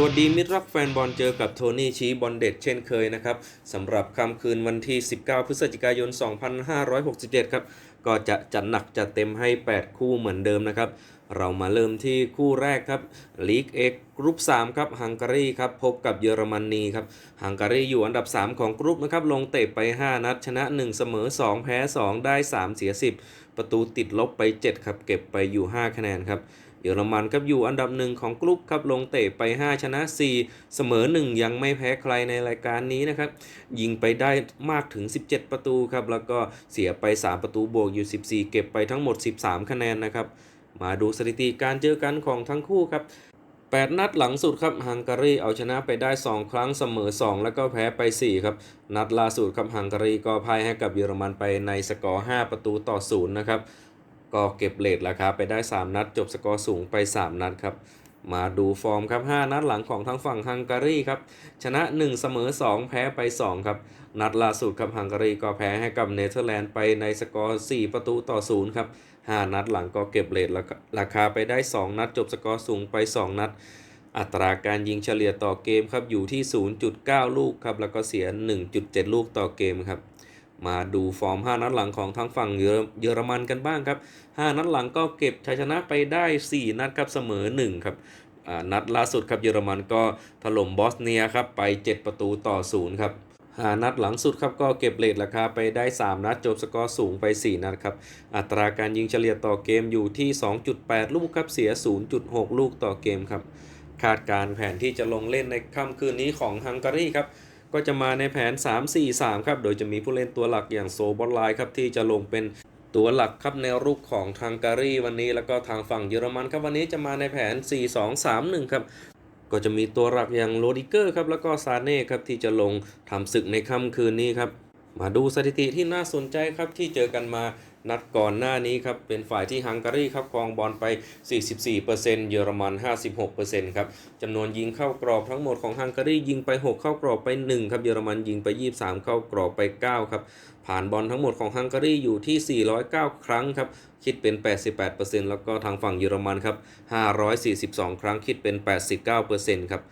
สวัสดีมิตรรักแฟนบอลเจอกับโทนี่ชี้บอลเด็ดเช่นเคยนะครับสำหรับค่ำคืนวันที่ 19 พฤศจิกายน 2567 ครับ ก็จะจัดหนักจัดเต็มให้ 8 คู่เหมือนเดิมนะครับ เรามาเริ่มที่คู่แรกครับลีกเอกกรุ๊ป3ครับฮังการีครับพบกับเยอรมนีครับฮังการีอยู่อันดับ 3 ของกรุ๊ปนะครับลงเตะไป 5 นัด ชนะ 1 เสมอ 2 แพ้ 2 ได้ 3 เสีย 10 ประตูติดลบไป 7 ครับ เก็บไปอยู่ 5 คะแนนครับ ยอรมันครับอยู่อันดับหนึ่งของกลุ่มครับลงเตะไป 5 ชนะ 4 เสมอ 1 ยังไม่แพ้ใครในรายการนี้นะครับยิงไปได้มากถึง 17 ประตูครับแล้วก็เสียไป 3 ประตูบวกอยู่ 14 เก็บไปทั้งหมด 13 คะแนนนะครับมาดูสถิติการเจอกันของทั้งคู่ครับ8 นัดหลังสุดครับฮังการีเอาชนะไปได้ 2 ครั้งเสมอ 2 แล้วก็แพ้ไป 4 ครับ นัดล่าสุดครับฮังการีก็พ่ายให้กับเยอรมันไปในสกอร์ 5 ประตูต่อ 0 นะครับ ก็เก็บเลทราคาไปได้ 3 นัด จบสกอร์สูงไป 3 นัดครับ มาดูฟอร์มครับ 5 นัดหลังของทางฝั่งฮังการีครับ ชนะ 1 เสมอ 2 แพ้ไป 2 ครับ นัดล่าสุดครับฮังการีก็แพ้ให้กับเนเธอร์แลนด์ไปในสกอร์ 4 ประตูต่อ 0 ครับ 5 นัดหลังก็เก็บเลทราคาไปได้ 2 นัด จบสกอร์สูงไป 2 นัด อัตราการยิงเฉลี่ยต่อเกมครับอยู่ที่ 0.9 ลูกครับแล้วก็เสีย 1.7 ลูกต่อเกมครับ มาดูฟอร์ม 5 นัดหลังของทางฝั่งเยอรมันกันบ้างครับ 5 นัดหลังก็เก็บชัยชนะไปได้ 4 นัดครับเสมอ 1 ครับนัดล่าสุดครับเยอรมันก็ถล่มบอสเนียครับไป 7 ประตูต่อ 0 ครับ5นัดหลังสุดครับก็เก็บเลทราคาไปได้ 3 นัดจบสกอร์สูงไป 4 นัดครับ อัตราการยิงเฉลี่ยต่อเกมอยู่ที่ 2.8 ลูกครับเสีย 0.6 ลูกต่อเกมครับคาดการณ์แผนที่จะลงเล่นในค่ำคืนนี้ของฮังการีครับ ก็จะมาในแผน 3-4-3 ครับ โดยจะมีผู้เล่นตัวหลักอย่างโซบอลไลครับที่จะลงเป็นตัวหลักครับแนรุกของทางการีวันนี้แล้วก็ทางฝั่งเยอรมันครับวันนี้จะมาในแผน 4-2-3-1 ครับก็จะมีตัวหลักอย่างโรดิเกอร์ครับแล้วก็ซาเน่ครับที่จะลงทำศึกในค่ำคืนนี้ครับมาดูสถิติที่น่าสนใจครับที่เจอกันมา นัดก่อนหน้านี้ครับเป็นฝ่ายที่ฮังการีครับครองบอลไป 44%เยอรมัน 56%ครับจำนวนยิงเข้ากรอบทั้งหมดของฮังการียิงไป 6 เข้ากรอบไป 1 ครับเยอรมันยิงไป 23 เข้ากรอบไป 9 ครับ ผ่านบอลทั้งหมดของฮังการีอยู่ที่ 409 ครั้งครับคิดเป็น 88%แล้วก็ทางฝั่งเยอรมันครับ542 ครั้งคิดเป็น 89%ครับ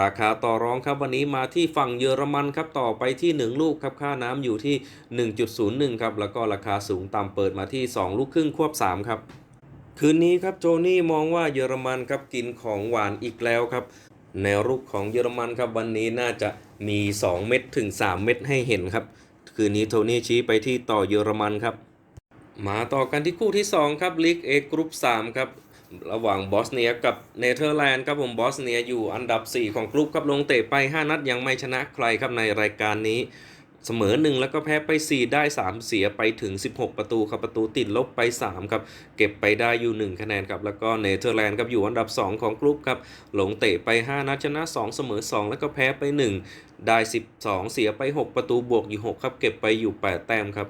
ราคาต่อรองครับวันนี้มาที่ฝั่งเยอรมันครับต่อไปที่ 1 ลูกครับค่าน้ำอยู่ที่ 1.01 ครับแล้วก็ราคาสูงต่ำเปิดมาที่ 2 ลูกครึ่งควบ 3 ครับ คืนนี้ครับโจนี่มองว่าเยอรมันครับกินของหวานอีกแล้วครับแนวรุกของเยอรมันครับวันนี้น่าจะมี 2 เม็ดถึง 3 เม็ดให้เห็นครับ คืนนี้โทนี่ชี้ไปที่ต่อเยอรมันครับ มาต่อกันที่คู่ที่ 2 ครับลีกเอกรุ๊ป3ครับ ระหว่างบอสเนียกับเนเธอร์แลนด์ครับผมบอสเนียอยู่อันดับ 4 ของกลุ่มครับลงเตะไป 5 นัดยังไม่ชนะใครครับในรายการนี้ เสมอ 1 แล้วก็แพ้ไป 4 ได้ 3 เสียไปถึง 16 ประตูครับประตูติดลบไป 3 ครับเก็บไปได้อยู่ 1 คะแนนครับแล้วก็เนเธอร์แลนด์ครับอยู่อันดับ 2 ของกลุ่มครับลงเตะไป 5 นัดชนะ 2 เสมอ 2 แล้วก็แพ้ไป 1 ได้ 12 เสียไป 6 ประตูบวกอยู่ 6 ครับเก็บไปอยู่ 8 แต้มครับ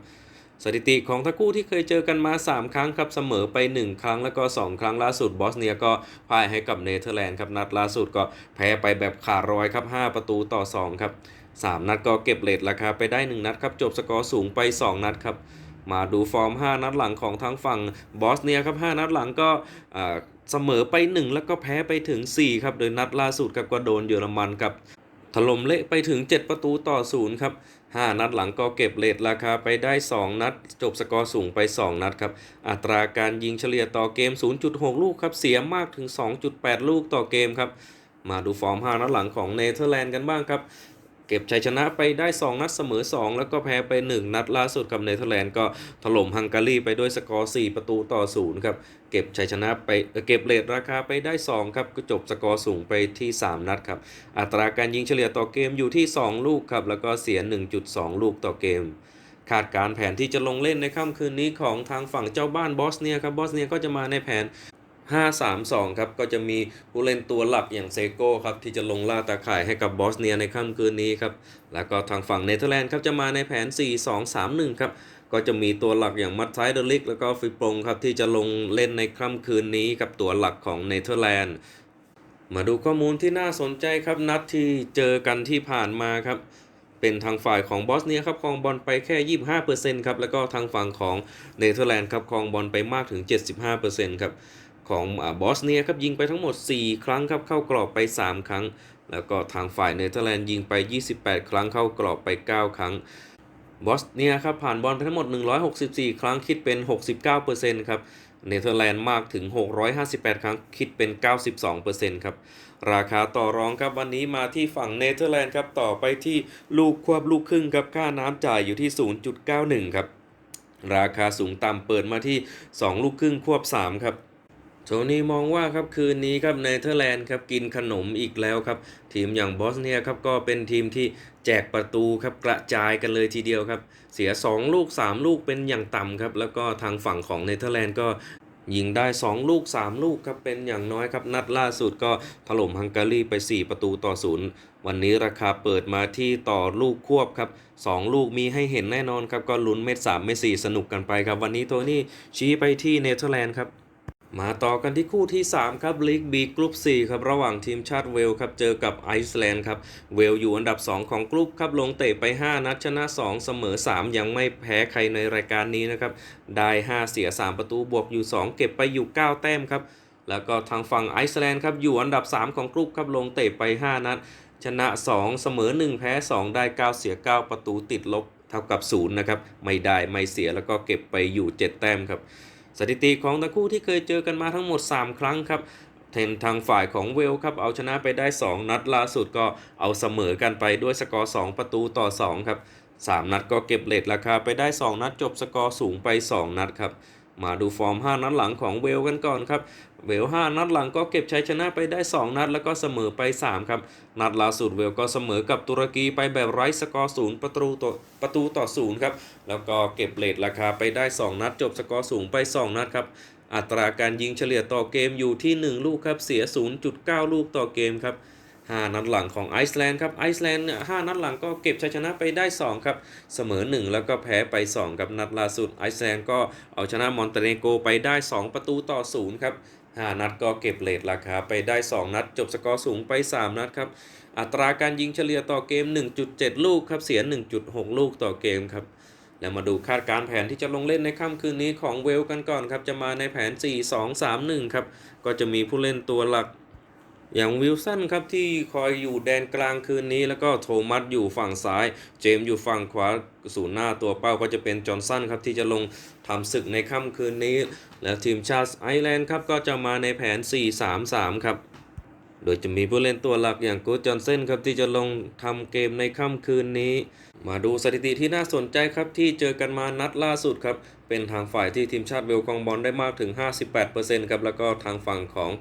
สถิติของทั้งคู่ที่เคยเจอกันมา 3 ครั้งครับเสมอไป 1 ครั้งแล้วก็ 2 ครั้งล่าสุดบอสเนียก็พ่ายให้กับเนเธอร์แลนด์ครับนัดล่าสุดก็แพ้ไปแบบขาดรอยครับ 5 ประตูต่อ 2 ครับ 3 นัดก็เก็บเลทราคาไปได้ 1 นัดครับจบสกอร์สูงไป 2 นัดครับมาดูฟอร์ม 5 นัดหลังของทางฝั่งบอสเนียครับ 5 นัดหลังก็อ่าเสมอไป 1 แล้วก็แพ้ไปถึง 4 ครับโดยนัดล่าสุดครับก็โดนเยอรมันกับถล่มเละไปถึง 7 ประตูต่อ 0 ครับ 5 นัดหลังก็เก็บเลทราคาไปได้ 2 นัด จบสกอร์สูงไป 2 นัดครับ อัตราการยิงเฉลี่ยต่อเกม 0.6 ลูกครับ เสียมากถึง 2.8 ลูกต่อเกมครับ มาดูฟอร์ม 5 นัดหลังของเนเธอร์แลนด์กันบ้างครับ ก็บชัยชนะไปได้ 2 นัดเสมอ 2 แล้วก็แพ้ไป 1 นัดล่าสุดกับเนเธอร์แลนด์ก็ถล่มฮังการีไปด้วยสกอร์ 4 ประตูต่อ 0 ครับ เก็บชัยชนะไปเเก็บเลทราคาไปได้ 2 ครับ ก็จบสกอร์สูงไปที่ 3 นัดครับ อัตราการยิงเฉลี่ยต่อเกมอยู่ที่ 2 ลูกครับ แล้วก็เสีย 1.2 ลูกต่อเกมคาดการแผนที่จะลงเล่นในค่ำคืนนี้ของทางฝั่งเจ้าบ้านบอสเนียครับบอสเนียก็จะมาในแผน 5-3-2 ครับ ก็จะมีผู้เล่นตัวหลักอย่างเซโก้ครับ ที่จะลงล่าตาข่ายให้กับบอสเนียในค่ำคืนนี้ครับ แล้วก็ทางฝั่งเนเธอร์แลนด์ครับ จะมาในแผน 4-2-3-1 ครับ ก็จะมีตัวหลักอย่างมัตไทเดลิก แล้วก็ฟิปรงครับ ที่จะลงเล่นในค่ำคืนนี้กับตัวหลักของเนเธอร์แลนด์มาดูข้อมูลที่น่าสนใจครับนัดที่เจอกันที่ผ่านมาครับเป็นทางฝ่ายของบอสเนียครับครองบอลไปแค่ 25%ครับแล้วก็ทางฝั่งของเนเธอร์แลนด์ครับครองบอลไปมากถึง 75%ครับ ของอบอสเนียครับยิงไปทั้งหมด 4 ครั้งครับเข้ากรอบไป 3 ครั้ง แล้วก็ทางฝ่ายเนเธอร์แลนด์ยิงไป 28 ครั้งเข้ากรอบไป 9 ครั้งบอสเนียครับผ่านบอลไปทั้งหมด 164 ครั้งคิดเป็น 69%ครับเนเธอร์แลนด์มากถึง 658 ครั้งคิดเป็น 92%ครับราคาต่อรองครับวันนี้มาที่ฝั่งเนเธอร์แลนด์ครับต่อไปที่ลูกควบลูกครึ่งครับค่าน้ำจ่ายอยู่ที่ 0.91 ครับราคาสูงต่ำเปิดมาที่ 2 ลูกครึ่งควบ 3 ครับ โทนี่มองว่าครับคืนนี้ครับเนเธอร์แลนด์ครับกินขนมอีกแล้วครับ ทีมอย่างบอสเนียครับก็เป็นทีมที่แจกประตูครับกระจายกันเลยทีเดียวครับ เสีย 2 ลูก 3 ลูกเป็นอย่างต่ำครับแล้วก็ทางฝั่งของเนเธอร์แลนด์ก็ยิงได้ 2 ลูก 3 ลูกครับเป็นอย่างน้อยครับ นัดล่าสุดก็ถล่มฮังการีไป 4 ประตูต่อศูนย์วันนี้ราคาเปิดมาที่ต่อลูกควบครับ 2 ลูกมีให้เห็นแน่นอนครับ ก็ลุ้นเม็ด3เม็ด4สนุกกันไปครับ วันนี้โทนี่ชี้ไปที่เนเธอร์แลนด์ครับ มาต่อกันที่คู่ที่ 3 ครับลีกบีกรุ๊ป4ครับระหว่างทีมชาติเวลครับเจอกับไอซ์แลนด์ครับเวลอยู่อันดับ 2 ของกรุ๊ปครับลงเตะไป 5 นัดชนะ 2 เสมอ 3 ยังไม่แพ้ใครในรายการนี้นะครับได้ 5 เสีย 3 ประตูบวกอยู่ 2 เก็บไปอยู่ 9 แต้มครับแล้วก็ทางฝั่งไอซ์แลนด์ครับอยู่อันดับ 3 ของกรุ๊ปครับลงเตะไป 5 นัดชนะ 2 เสมอ 1 แพ้ 2 ได้ 9 เสีย 9 ประตูติดลบเท่ากับ0นะครับไม่ได้ไม่เสียแล้วก็เก็บไปอยู่ 7 แต้มครับ สถิติของทั้งคู่ที่เคยเจอกันมาทั้งหมด 3 ครั้งครับเทนทางฝ่ายของเวลครับเอาชนะไปได้ 2 นัดล่าสุดก็เอาเสมอกันไปด้วยสกอร์ 2 ประตูต่อ 2 ครับ 3 นัดก็เก็บเลทราคาไปได้ 2 นัดจบสกอร์สูงไป 2 นัดครับ มาดูฟอร์ม 5 นัดหลังของเวลกันก่อนครับ เวล 5 นัดหลังก็เก็บชัยชนะไปได้ 2 นัดแล้วก็เสมอไป 3 ครับ นัดล่าสุดเวลก็เสมอกับตุรกีไปแบบไร้สกอร์ศูนย์ประตูต่อประตูต่อศูนย์ครับ แล้วก็เก็บเลทราคาไปได้ 2 นัดจบสกอร์สูงไป 2 นัดครับ อัตราการยิงเฉลี่ยต่อเกมอยู่ที่ 1 ลูกครับ เสีย 0.9 ลูกต่อเกมครับ 5 นัดหลังของไอซ์แลนด์ครับไอซ์แลนด์เนี่ย5นัดหลังก็เก็บชัยชนะไปได้ 2 ครับ เสมอ 1 แล้วก็แพ้ไป2กับนัดล่าสุดไอซ์แลนด์ก็เอาชนะมอนเตเนโกไปได้ 2 ประตูต่อ 0 ครับ5นัดก็เก็บเลทราคาไปได้ 2 นัด จบสกอร์สูงไป 3 นัดครับ อัตราการยิงเฉลี่ยต่อเกม 1.7 ลูกครับเสีย 1.6 ลูกต่อเกมครับแล้วมาดูคาดการ์แผนที่จะลงเล่นในค่ำคืนนี้ของเวลกันก่อนครับจะมาในแผน 4-2-3-1 ครับก็จะมีผู้เล่นตัวหลัก อย่างวิลสันครับที่คอยอยู่แดนกลางคืนนี้ แล้วก็โทมัสอยู่ฝั่งซ้าย เจมส์อยู่ฝั่งขวาศูนย์หน้าตัวเป้าก็จะเป็นจอห์นสันครับที่จะลงทำศึกในค่ำคืนนี้ แล้วทีมชาติไอร์แลนด์ครับก็จะมาในแผน 4-3-3 ครับโดยจะมีผู้เล่นตัวหลักอย่างกูดจอห์นเซนครับที่จะลงทำเกมในค่ำคืนนี้ มาดูสถิติที่น่าสนใจครับที่เจอกันมานัดล่าสุดครับ เป็นทางฝ่ายที่ทีมชาติเวลครองบอลได้มากถึง 58%ครับแล้วก็ทางฝั่งของ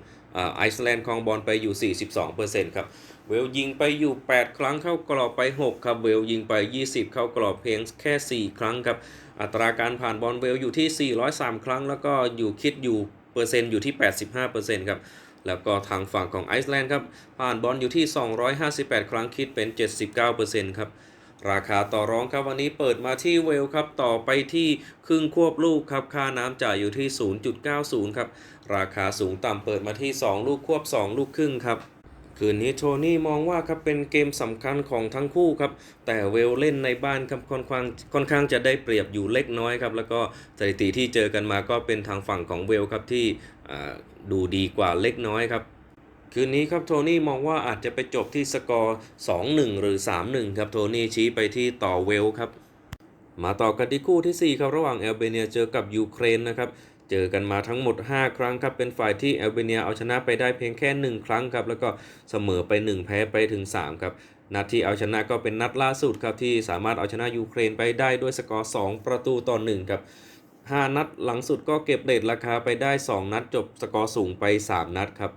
ไอซ์แลนด์ครองบอลไปอยู่ 42%ครับเวลยิงไปอยู่ 8 ครั้งเข้ากรอบไป 6 ครับ เวลยิงไป 20 เข้ากรอบเพียงแค่ 4 ครั้งครับ อัตราการผ่านบอลเวลอยู่ที่ 403 ครั้ง แล้วก็อยู่คิดอยู่เปอร์เซ็นต์อยู่ที่ 85%ครับ แล้วก็ทางฝั่งของไอซ์แลนด์ครับ ผ่านบอลอยู่ที่ 258 ครั้งคิดเป็น 79%ครับ ราคาต่อรองครับวันนี้เปิดมาที่เวลครับต่อไปที่ครึ่งควบลูกครับค่าน้ำจ่ายอยู่ที่ 0.90 ครับ ราคาสูงต่ำเปิดมาที่ 2 ลูกควบ 2 ลูกครึ่งครับคืนนี้โทนี่มองว่าครับเป็นเกมสำคัญของทั้งคู่ครับ แต่เวลเล่นในบ้านครับค่อนข้างค่อนข้างจะได้เปรียบอยู่เล็กน้อยครับ แล้วก็สถิติที่เจอกันมาก็เป็นทางฝั่งของเวลครับที่ดูดีกว่าเล็กน้อยครับ คืนนี้ครับโทนี่มองว่าอาจจะไปจบที่สกอร์ 2-1 หรือ 3-1 ครับโทนี่ชี้ไปที่ต่อเวลครับ มาต่อกันที่คู่ทีสี่4 ครับ ระหว่างแอลเบเนียเจอกับยูเครนนะครับเจอกันมาทั้งหมด 5 ครั้งครับ เป็นฝ่ายที่แอลเบเนียเอาชนะไปได้เพียงแค่ 1 ครั้งครับ แล้วก็เสมอไป 1 แพ้ไปถึง 3 ครับ นัดที่เอาชนะก็เป็นนัดล่าสุดครับ ที่สามารถเอาชนะยูเครนไปได้ด้วยสกอร์ 2 ประตูต่อ 1 ครับ 5 นัดหลังสุดก็เก็บเรทราคาไปได้ 2 นัดจบสกอร์สูงไป 3 นัดครับ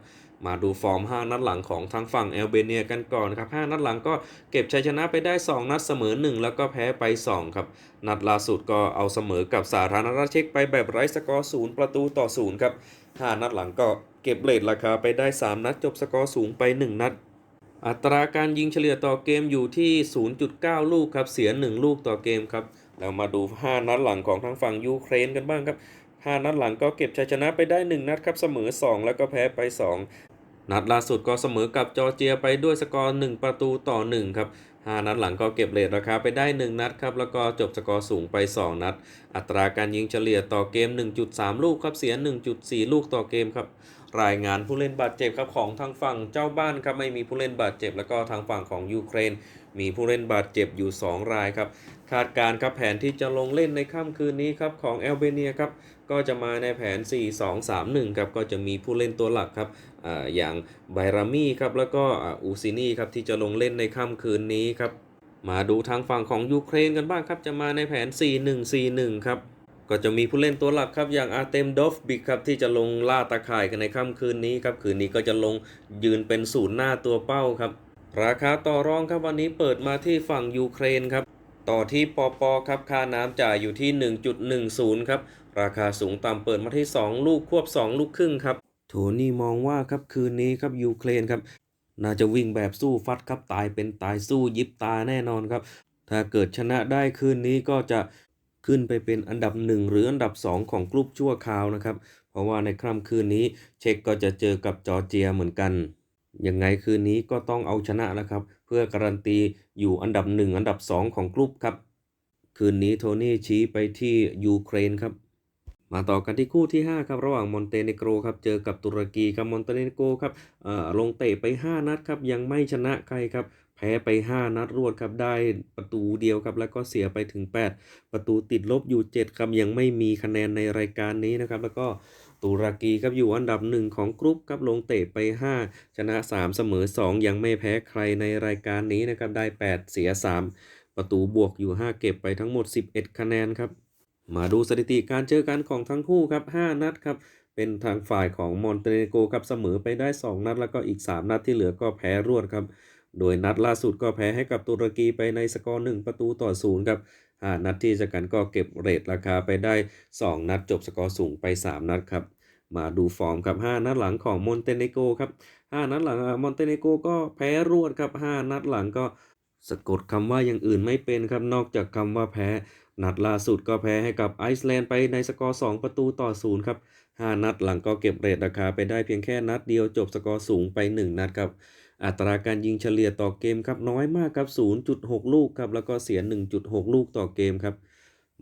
มาดูฟอร์ม 5 นัดหลังของทางฝั่งแอลเบเนียกันก่อนครับ 5 นัดหลังก็เก็บชัยชนะไปได้ 2 นัดเสมอ 1 แล้วก็แพ้ไป 2 ครับ นัดล่าสุดก็เอาเสมอกับสาธารณรัฐเช็กไปแบบไร้สกอร์ศูนย์ประตูต่อศูนย์ครับ 5 นัดหลังก็เก็บเรทราคาไปได้ 3 นัดจบสกอร์สูงไป 1 นัดอัตราการยิงเฉลี่ยต่อเกมอยู่ที่ 0.9 ลูกครับ เสีย 1 ลูกต่อเกมครับแล้วมาดู 5 นัดหลังของทางฝั่งยูเครนกันบ้างครับ 5 นัดหลังก็เก็บชัยชนะไปได้ 1 นัดครับเสมอ 2 แล้วก็แพ้ไป 2 นัดล่าสุดก็เสมอกับจอร์เจียไปด้วยสกอร์ 1 ประตูต่อ 1 ครับ5นัดหลังก็เก็บเรทราคาไปได้ 1 นัดครับ แล้วก็จบสกอร์สูงไป 2 นัด อัตราการยิงเฉลี่ยต่อเกม 1.3 ลูกครับเสีย 1.4 ลูกต่อเกมครับ รายงานผู้เล่นบาดเจ็บครับของทางฝั่งเจ้าบ้านครับไม่มีผู้เล่นบาดเจ็บ แล้วก็ทางฝั่งของยูเครน มีผู้เล่นบาดเจ็บอยู่ 2 รายครับคาดการครับแผนที่จะลงเล่นในค่ำคืนนี้ครับของแอลเบเนียครับก็จะมาในแผน 4-2-3-1 ครับก็จะมีผู้เล่นตัวหลักครับออย่างไบรามี่ครับแล้วก็อูซินี่ครับที่จะลงเล่นในค่ำคืนนี้ครับมาดูทางฝั่งของยูเครนกันบ้างครับจะมาในแผน 4-1-4-1 ครับก็จะมีผู้เล่นตัวหลักครับอย่างอาร์เตมดอฟบิกครับที่จะลงล่าตาข่ายกันในค่ำคืนนี้ครับคืนนี้ก็จะลงยืนเป็นศูนย์หน้าตัวเป้าครับ ราคาต่อรองครับวันนี้เปิดมาที่ฝั่งยูเครนครับ ต่อที่ปอปอครับค่าน้ำจ่ายอยู่ที่ 1.10 ครับ ราคาสูงต่ำเปิดมาที่ 2 ลูกควบ 2 ลูกครึ่งครับโทนี่มองว่าครับคืนนี้ครับยูเครนครับ น่าจะวิ่งแบบสู้ฟัดครับตายเป็นตายสู้ยิบตาแน่นอนครับ ถ้าเกิดชนะได้คืนนี้ก็จะขึ้นไปเป็นอันดับ 1 หรืออันดับ 2 ของกลุ่มชั่วคราวนะครับ เพราะว่าในค่ำคืนนี้เช็กก็จะเจอกับจอร์เจียเหมือนกัน ยังไงคืนนี้ก็ต้องเอาชนะนะครับ เพื่อการันตีอยู่อันดับ 1 อันดับ 2 ของกลุ่มครับ คืนนี้โทนี่ชี้ไปที่ยูเครนครับ มาต่อกันที่คู่ที่ 5 ครับ ระหว่างมอนเตเนโกรครับเจอกับตุรกีครับมอนเตเนโกรครับลงเตะไป 5 นัดครับยังไม่ชนะใครครับแพ้ไป 5 นัดรวดครับได้ประตูเดียวครับแล้วก็เสียไปถึง 8 ประตูติดลบอยู่ 7 ครับยังไม่มีคะแนนในรายการนี้นะครับ แล้วก็ ตุรกีครับอยู่อันดับ1ของกรุ๊ปครับลงเตะไป 5 ชนะ 3 เสมอ 2 ยังไม่แพ้ใครในรายการนี้นะครับได้ 8 เสีย 3 ประตูบวกอยู่ 5 เก็บไปทั้งหมด 11 คะแนนครับ มาดูสถิติการเจอกันของทั้งคู่ครับ 5 นัดครับเป็นทางฝ่ายของมอนเตเนโกครับเสมอไปได้ 2 นัด แล้วก็อีก 3 นัดที่เหลือก็แพ้รวดครับ โดยนัดล่าสุดก็แพ้ให้กับตุรกีไปในสกอร์1ประตูต่อ0ครับ 5 นัดที่จะกันก็เก็บเรทราคาไปได้ 2 นัดจบสกอร์สูงไป 3 นัดครับมาดูฟอร์มครับ 5 นัดหลังของมอนเตเนโกครับ 5 นัดหลังมอนเตเนโกก็แพ้รวดครับ 5 นัดหลังก็สะกดคำว่าอย่างอื่นไม่เป็นครับ นอกจากคำว่าแพ้ นัดล่าสุดก็แพ้ให้กับไอซ์แลนด์ไปในสกอร์ 2 ประตูต่อ 0 ครับ 5 นัดหลังก็เก็บเรทราคาไปได้เพียงแค่นัดเดียวจบสกอร์สูงไป 1 นัดครับ อัตราการยิงเฉลี่ยต่อเกมครับน้อยมากครับ 0.6 ลูกครับแล้วก็เสีย 1.6 ลูกต่อเกมครับ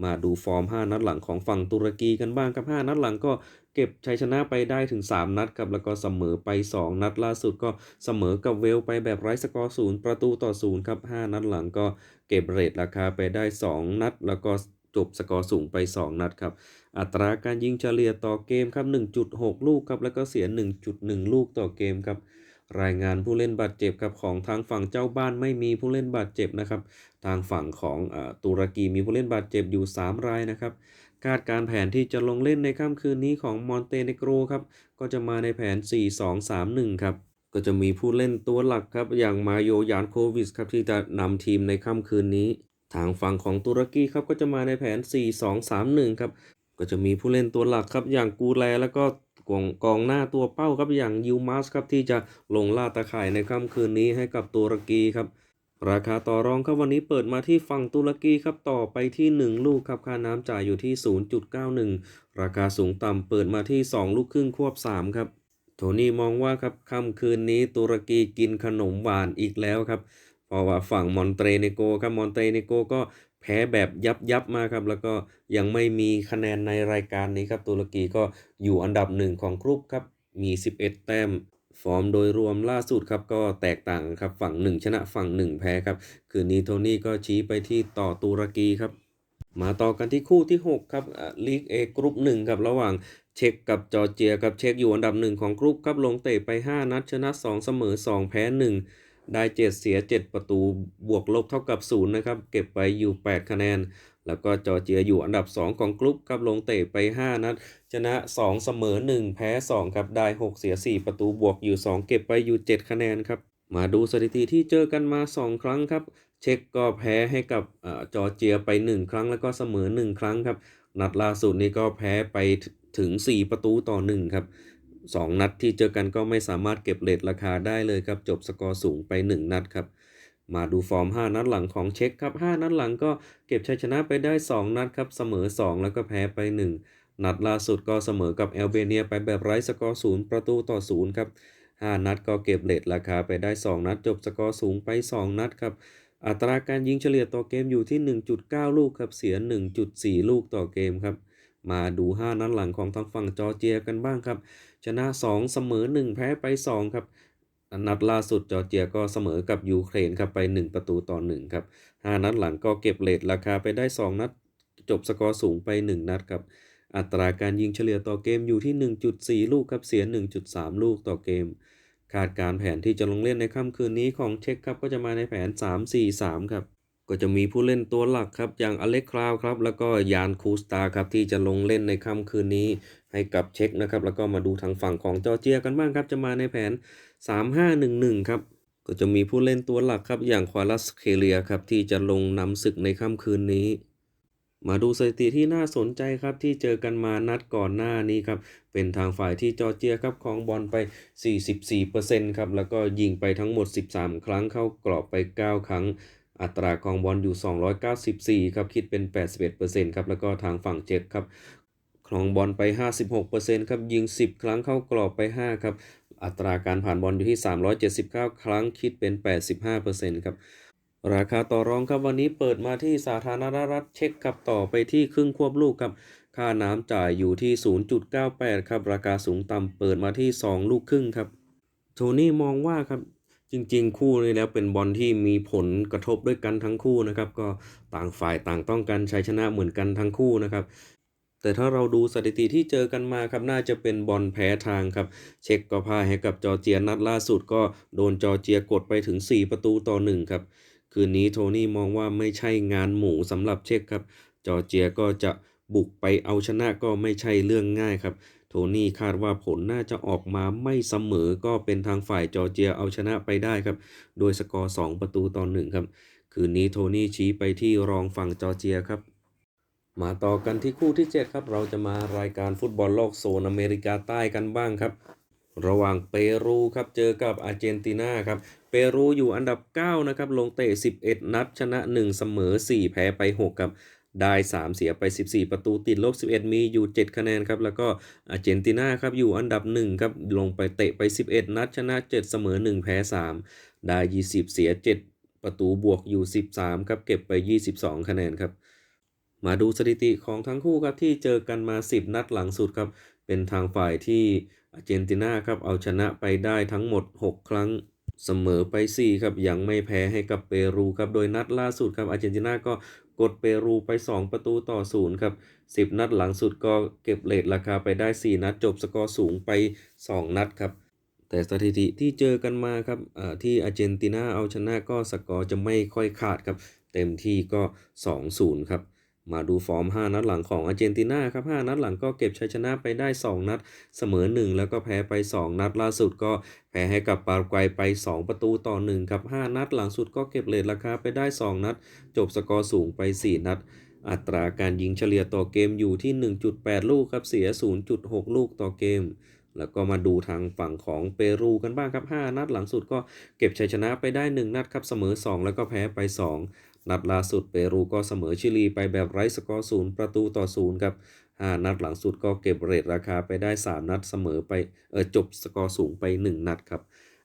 มาดูฟอร์ม 5 นัดหลังของฝั่งตุรกีกันบ้างครับ 5 นัดหลังก็เก็บชัยชนะไปได้ถึง 3 นัดครับแล้วก็เสมอไป 2 นัดล่าสุดก็เสมอกับเวลไปแบบไร้สกอร์ศูนย์ประตูต่อศูนย์ครับ 5 นัดหลังก็เก็บเรทราคาไปได้ 2 นัด แล้วก็จบสกอร์สูงไป 2 นัดครับ อัตราการยิงเฉลี่ยต่อเกมครับ 1.6 ลูกครับแล้วก็เสีย 1.1 ลูกต่อเกมครับ รายงานผู้เล่นบาดเจ็บครับของทางฝั่งเจ้าบ้านไม่มีผู้เล่นบาดเจ็บนะครับ ทางฝั่งของอตุรกีมีผู้เล่นบาดเจ็บอยู่ 3 รายนะครับคาดการแผนที่จะลงเล่นในค่ำคืนนี้ของมอนเตเนโกรครับก็จะมาในแผน 4-2-3-1 ครับก็จะมีผู้เล่นตัวหลักครับ อย่างมาโยยานโควิชครับที่จะนำทีมในค่ำคืนนี้ ทางฝั่งของตุรกีครับก็จะมาในแผน 4-2-3-1 ครับก็จะมีผู้เล่นตัวหลักครับอย่างกูแลแล้วก็ กองกองหน้าตัวเป้าครับอย่างยูมัสครับที่จะลงล่าตาข่ายในค่ำคืนนี้ให้กับตุรกีครับ ราคาต่อรองครับวันนี้เปิดมาที่ฝั่งตุรกีครับต่อไปที่ 1 ลูกครับค่าน้ำจ่ายอยู่ที่ 0.91 ราคาสูงต่ำเปิดมาที่ 2 ลูกครึ่งควบ 3 ครับ โทนี่มองว่าครับค่ำคืนนี้ตุรกีกินขนมหวานอีกแล้วครับเพราะว่าฝั่งมอนเตเนโกครับมอนเตเนโกก็ แพ้แบบยับยับมาครับแล้วก็ยังไม่มีคะแนนในรายการนี้ครับตุรกีก็อยู่อันดับหนึ่งของกรุ๊ปครับมี 11 แต้มฟอร์มโดยรวมล่าสุดครับก็แตกต่างครับฝั่ง 1 ชนะฝั่ง 1 แพ้ครับ คืนนี้โทนี่ก็ชี้ไปที่ต่อตุรกีครับ มาต่อกันที่คู่ที่ 6 ครับลีกเอกรุ๊ป1ครับระหว่างเช็กกับจอร์เจียครับเช็กอยู่อันดับ1ของกรุ๊ปครับลงเตะไป 5 นัดชนะ 2 เสมอ 2 แพ้ 1 ได้7เสีย7ประตูบวกลบเท่ากับ0นะครับ เก็บไปอยู่8คะแนน แล้วก็จอร์เจียอยู่อันดับ2ของกรุ๊ปครับลงเตะไป5นัดชนะ2เสมอ1แพ้2ครับได้6เสีย4ประตูบวกอยู่2เก็บไปอยู่7คะแนนครับมาดูสถิติที่เจอกันมา 2 ครั้งครับ เช็กก็แพ้ให้กับอจอร์เจียไป 1 ครั้งแล้วก็เสมอ 1 ครั้งครับ นัดล่าสุดนี้ก็แพ้ไปถึง 4 ประตูต่อ 1 ครับ 2 นัดที่เจอกันก็ไม่สามารถเก็บเลทราคาได้เลยครับ จบสกอร์สูงไป 1 นัดครับ มาดูฟอร์ม 5 นัดหลังของเช็กครับ 5 นัดหลังก็เก็บชัยชนะไปได้ 2 นัดครับ เสมอ 2 แล้วก็แพ้ไป 1 นัดล่าสุดก็เสมอกับแอลเบเนียไปแบบไร้สกอร์0ประตูต่อ0ครับ 5 นัดก็เก็บเลทราคาไปได้ 2 นัด จบสกอร์สูงไป 2 นัดครับอัตราการยิงเฉลี่ยต่อเกมอยู่ที่ 1.9 ลูกครับ เสีย 1.4 ลูกต่อเกมครับ มาดู 5 นัดหลังของทางฝั่งจอร์เจียกันบ้างครับ ชนะ 2 เสมอ 1 แพ้ไป 2 ครับนัดล่าสุดจอร์เจียก็เสมอกับยูเครนครับไป 1 ประตูต่อ1ครับ5นัดหลังก็เก็บเลทราคาไปได้ 2 นัด จบสกอร์สูงไป 1 นัดครับอัตราการยิงเฉลี่ยต่อเกมอยู่ที่ 1.4 ลูกครับเสีย 1.3 ลูกต่อเกม คาดการแผนที่จะลงเล่นในค่ำคืนนี้ของเช็คครับก็จะมาในแผน 3-4-3 ครับ ก็จะมีผู้เล่นตัวหลักครับ อย่างอเล็กคราวครับ แล้วก็ยานคูสตาครับ ที่จะลงเล่นในค่ำคืนนี้ให้กับเช็คนะครับ แล้วก็มาดูทางฝั่งของจอร์เจียกันบ้างครับ จะมาในแผน 3-5-1-1 ครับ ก็จะมีผู้เล่นตัวหลักครับ อย่างควาลัสเคเลียครับ ที่จะลงนำศึกในค่ำคืนนี้ มาดูสถิติที่น่าสนใจครับ ที่เจอกันมานัดก่อนหน้านี้ครับ เป็นทางฝ่ายที่จอร์เจียครับของบอลไป 44%ครับ แล้วก็ยิงไปทั้งหมด 13 ครั้งเข้ากรอบไป 9 ครั้ง อัตราของบอลอยู่ 294 ครับ คิดเป็น 81%ครับ แล้วก็ทางฝั่งเจ็ดครับครองบอลไป 56%ครับ ยิง 10 ครั้งเข้ากรอบไป 5 ครับ อัตราการผ่านบอลอยู่ที่ 379 ครั้ง คิดเป็น 85%ครับ ราคาต่อรองครับวันนี้เปิดมาที่สาธารณรัฐเช็คครับต่อไปที่ครึ่งควบลูกครับค่าน้ำจ่ายอยู่ที่ 0.98 ครับ ราคาสูงต่ำเปิดมาที่ 2 ลูกครึ่งครับ โทนี่มองว่าครับ จริง ๆ คู่นี้แล้วเป็นบอลที่มีผลกระทบด้วยกันทั้งคู่นะครับ ก็ต่างฝ่ายต่างต้องการชัยชนะเหมือนกันทั้งคู่นะครับแต่ถ้าเราดูสถิติที่เจอกันมาครับน่าจะเป็นบอลแพ้ทางครับ เช็คก็พ่ายให้กับจอร์เจียนัดล่าสุดก็โดนจอร์เจียกดไปถึง 4 ประตูต่อ 1 ครับ คืนนี้โทนี่มองว่าไม่ใช่งานหมูสำหรับเช็คครับ จอร์เจียก็จะบุกไปเอาชนะก็ไม่ใช่เรื่องง่ายครับ โทนี่คาดว่าผลน่าจะออกมาไม่เสมอก็เป็นทางฝ่ายจอร์เจียเอาชนะไปได้ครับ โดยสกอร์ 2 ประตูต่อ1ครับ คืนนี้โทนี่ชี้ไปที่รองฝั่งจอร์เจียครับ มาต่อกันที่คู่ที่ 7 ครับ เราจะมารายการฟุตบอลโลกโซนอเมริกาใต้กันบ้างครับ ระหว่างเปรูครับเจอกับอาร์เจนตินาครับเปรูอยู่อันดับ 9 นะครับ ลงเตะ 11 นัด ชนะ 1 เสมอ 4 แพ้ไป 6 ครับ ได้ 3 เสียไป 14 ประตูติดลบ 11 มีอยู่ 7 คะแนนครับ แล้วก็อาร์เจนตินาครับอยู่อันดับ 1 ครับ ลงไปเตะไป 11 นัดชนะ 7 เสมอ 1 แพ้ 3 ได้ 20 เสีย 7 ประตูบวกอยู่ 13 ครับ เก็บไป 22 คะแนนครับ มาดูสถิติของทั้งคู่ครับที่เจอกันมา 10 นัดหลังสุดครับ เป็นทางฝ่ายที่อาร์เจนตินาครับเอาชนะไปได้ทั้งหมด 6 ครั้ง เสมอไป 4 ครับ ยังไม่แพ้ให้กับเปรูครับ โดยนัดล่าสุดครับอาร์เจนตินาก็กดเปรูไป 2 ประตูต่อ0ครับ10 นัดหลังสุดก็เก็บเลทราคาไปได้ 4 นัดจบสกอร์สูงไป 2 นัดครับ แต่สถิติที่เจอกันมาครับที่อาร์เจนตินาเอาชนะก็สกอร์จะไม่ค่อยขาดครับ เต็มที่ก็ 2-0 ครับ มาดูฟอร์ม 5 นัดหลังของอาร์เจนตินาครับ 5 นัดหลังก็เก็บชัยชนะไปได้ 2 นัด เสมอ 1 แล้วก็แพ้ไป 2 นัดล่าสุดก็แพ้ให้กับปารากวัยไป 2 ประตูต่อ 1 ครับ 5 นัดหลังสุดก็เก็บเลทราคาไปได้ 2 นัด จบสกอร์สูงไป 4 นัด อัตราการยิงเฉลี่ยต่อเกมอยู่ที่ 1.8 ลูกครับ เสีย 0.6 ลูกต่อเกมแล้วก็มาดูทางฝั่งของเปรูกันบ้างครับ 5 นัดหลังสุดก็เก็บชัยชนะไปได้ 1 นัดครับเสมอ 2 แล้วก็แพ้ไป 2 นัดล่าสุดเปรูก็เสมอชิลีไปแบบไร้สกอร์ศูนย์ประตูต่อศูนย์ครับ5นัดหลังสุดก็เก็บเรทราคาไปได้ 3 นัดเสมอไปเออจบสกอร์สูงไป 1 นัดครับ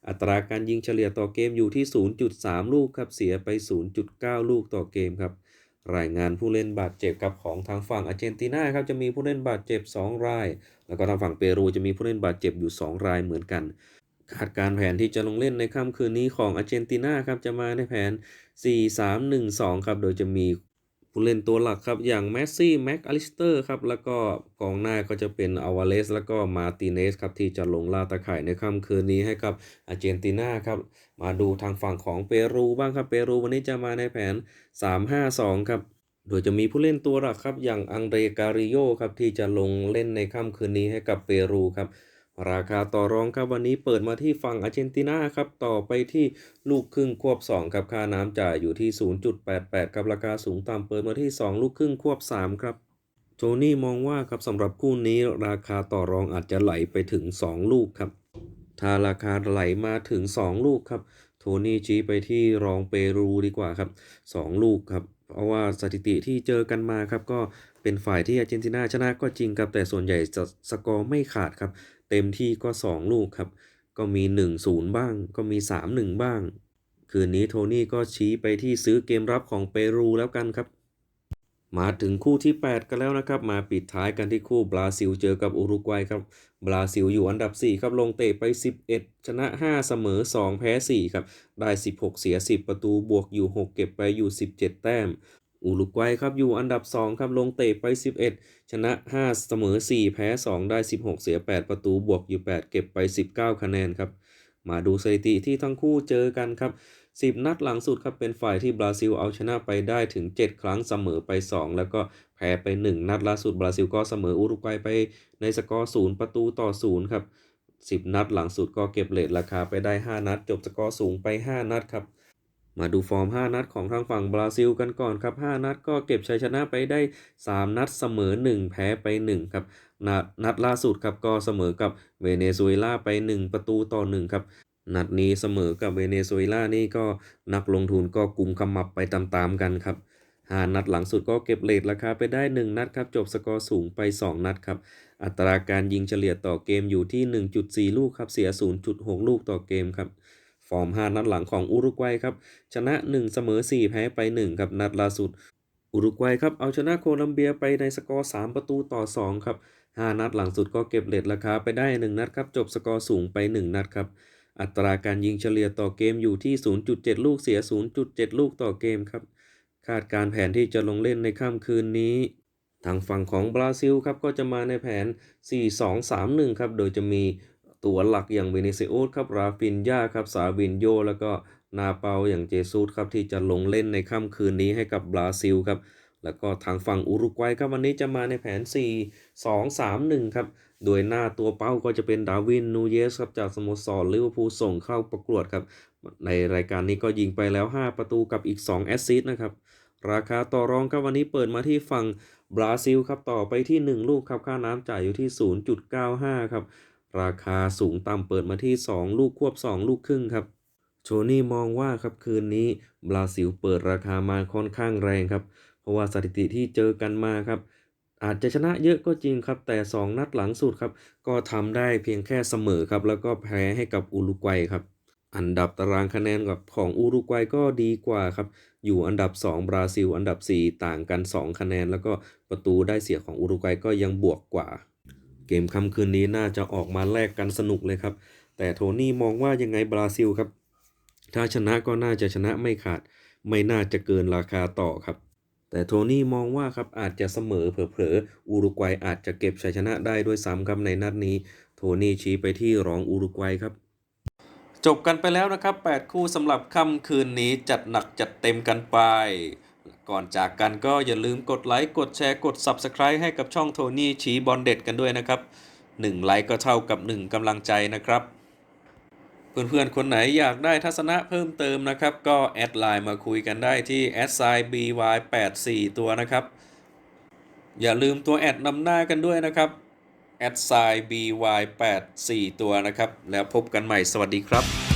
อัตราการยิงเฉลี่ยต่อเกมอยู่ที่ 0.3 ลูกครับ เสียไป 0.9 ลูกต่อเกมครับ รายงานผู้เล่นบาดเจ็บกับของทางฝั่งอาร์เจนตินาครับจะมีผู้เล่นบาดเจ็บ 2 ราย แล้วก็ทางฝั่งเปรูจะมีผู้เล่นบาดเจ็บอยู่ 2 รายเหมือนกัน คาดการแผนที่จะลงเล่นในค่ำคืนนี้ของอาร์เจนตินาครับจะมาในแผน 4-3-1-2 ครับ โดยจะมีผู้เล่นตัวหลักครับ อย่างแมสซี่แม็กอลิสเตอร์ครับ แล้วก็กองหน้าก็จะเป็นอวาเลส แล้วก็มาติเนสครับ ที่จะลงล่าตะข่ายในค่ำคืนนี้ให้กับอาร์เจนตินาครับ มาดูทางฝั่งของเปรูบ้างครับเปรูวันนี้จะมาในแผน 3-5-2 ครับโดยจะมีผู้เล่นตัวหลักครับอย่างอังเดรการิโยครับที่จะลงเล่นในค่ำคืนนี้ให้กับเปรูครับ ราคาต่อรองครับวันนี้เปิดมาที่ฝั่งอาร์เจนตินาครับต่อไปที่ลูกครึ่งควบ 2 ครับค่าน้ำจ่ายอยู่ที่ 0.88 ครับราคาสูงต่ำเปิดมาที่ 2 ลูกครึ่งควบ 3 ครับโทนี่มองว่าครับสำหรับคู่นี้ราคาต่อรองอาจจะไหลไปถึง 2 ลูกครับ ถ้าราคาไหลมาถึง 2 ลูกครับ โทนี่ชี้ไปที่รองเปรูดีกว่าครับ 2 ลูกครับเพราะว่าสถิติที่เจอกันมาครับก็เป็นฝ่ายที่อาร์เจนตินาชนะก็จริงครับแต่ส่วนใหญ่จะสกอร์ไม่ขาดครับ เต็มที่ก็ 2 ลูกครับ ก็มี 1-0 บ้าง ก็มี 3-1 บ้าง คืนนี้โทนี่ก็ชี้ไปที่ซื้อเกมรับของเปรูแล้วกันครับ มาถึงคู่ที่ 8 กันแล้วนะครับ มาปิดท้ายกันที่คู่บราซิลเจอกับอุรุกวัยครับ บราซิลอยู่อันดับ 4 ครับ ลงเตะไป 11 ชนะ 5 เสมอ 2 แพ้ 4 ครับ ได้ 16 เสีย 10 ประตูบวกอยู่ 6 เก็บไปอยู่ 17 แต้ม อุรุกวัยครับอยู่อันดับ 2 ครับลงเตะไป 11 ชนะ 5 เสมอ 4 แพ้ 2 ได้ 16 เสีย 8 ประตูบวกอยู่ 8 เก็บไป 19 คะแนนครับ มาดูสถิติที่ทั้งคู่เจอกันครับ 10 นัดหลังสุดครับเป็นฝ่ายที่บราซิลเอาชนะไปได้ถึง 7 ครั้งเสมอไป 2 แล้วก็แพ้ไป 1 นัดล่าสุดบราซิลก็เสมออุรุกวัยไปในสกอร์0ประตูต่อ 0 ครับ 10 นัดหลังสุดก็เก็บเลทราคาไปได้ 5 นัด จบสกอร์สูงไป 5 นัดครับ มาดูฟอร์ม 5 นัดของทางฝั่งบราซิลกันก่อนครับ 5 นัดก็เก็บชัยชนะไปได้ 3 นัดเสมอ 1 แพ้ไป 1 ครับนัดนัดล่าสุดครับก็เสมอกับเวเนซุเอลาไป 1 ประตูต่อ 1 ครับ นัดนี้เสมอกับเวเนซุเอลานี่ก็นักลงทุนก็กลุ่มขมับไปตามๆกันครับห้านัดหลังสุดก็เก็บเลทราคาไปได้ 1 นัดครับจบสกอร์สูงไป 2 นัดครับ อัตราการยิงเฉลี่ยต่อเกมอยู่ที่ 1.4 ลูกครับเสีย 0.6 ลูกต่อเกมครับ ฟอร์ม 5 นัดหลังของอุรุกวัยครับ ชนะ 1 เสมอ 4 แพ้ไป 1 ครับ นัดล่าสุด อุรุกวัยครับ เอาชนะโคลัมเบียไปในสกอร์ 3 ประตูต่อ 2 ครับ 5 นัดหลังสุดก็เก็บเลทราคาไปได้ 1 นัดครับ จบสกอร์สูงไป 1 นัดครับ อัตราการยิงเฉลี่ยต่อเกมอยู่ที่ 0.7 ลูกเสีย 0.7 ลูกต่อเกมครับ คาดการแผนที่จะลงเล่นในค่ำคืนนี้ทางฝั่งของบราซิลครับก็จะมาในแผน 4-2-3-1 ครับ โดยจะมี ตัวหลักอย่างเวเนซิโอสครับราฟินยาครับสาวินโยแล้วก็นาเปาอย่างเจซูสครับที่จะลงเล่นในค่ำคืนนี้ให้กับบราซิลครับแล้วก็ทางฝั่งอุรุกวัยครับวันนี้จะมาในแผน 4-2-3-1 ครับ โดยหน้าตัวเป้าก็จะเป็นดาวินนูเยสครับจากสโมสรลิเวอร์พูลส่งเข้าประกวดครับ ในรายการนี้ก็ยิงไปแล้ว 5 ประตูกับอีก 2 แอสซิสต์นะครับ ราคาต่อรองครับวันนี้เปิดมาที่ฝั่งบราซิลครับต่อไปที่ 1 ลูกครับค่าน้ำจ่ายอยู่ที่ 0.95 ครับ ราคาสูงต่ำเปิดมาที่ 2 ลูกควบ 2 ลูกครึ่งครับโชนี่มองว่าครับคืนนี้บราซิลเปิดราคามาค่อนข้างแรงครับ เพราะว่าสถิติที่เจอกันมาครับ อาจจะชนะเยอะก็จริงครับ แต่ 2 นัดหลังสุดครับ ก็ทำได้เพียงแค่เสมอครับ แล้วก็แพ้ให้กับอุรุกวัยครับ อันดับตารางคะแนนกับของอุรุกวัยก็ดีกว่าครับ อยู่อันดับ 2 บราซิล อันดับ 4 ต่างกัน 2 คะแนน แล้วก็ประตูได้เสียของอุรุกวัยก็ยังบวกกว่า เกมค่ำคืนนี้น่าจะออกมาแลกกันสนุกเลยครับ แต่โทนี่มองว่ายังไงบราซิลครับ ถ้าชนะก็น่าจะชนะไม่ขาด ไม่น่าจะเกินราคาต่อครับ แต่โทนี่มองว่าครับอาจจะเสมอเผลอๆอุรุกวัยอาจจะเก็บชัยชนะได้ด้วยซ้ำครับในนัดนี้ โทนี่ชี้ไปที่รองอุรุกวัยครับจบกันไปแล้วนะครับ 8 คู่สำหรับค่ำคืนนี้จัดหนักจัดเต็มกันไป ก่อนจากกันก็อย่าลืมกดไลค์ กดแชร์ กด Subscribe ให้กับช่องโทนี่ชี้บอลเด็ดกันด้วยนะครับ 1 ไลค์ก็เท่ากับ 1กำลังใจนะครับ เพื่อนๆ คนไหนอยากได้ทัศนะเพิ่มเติมนะครับ ก็แอดไลน์มาคุยกันได้ที่ s i by 8 4ตัวนะครับ อย่าลืมตัวแอดนำหน้ากันด้วยนะครับแอดไซ by 8 4ตัวนะครับ แล้วพบกันใหม่สวัสดีครับ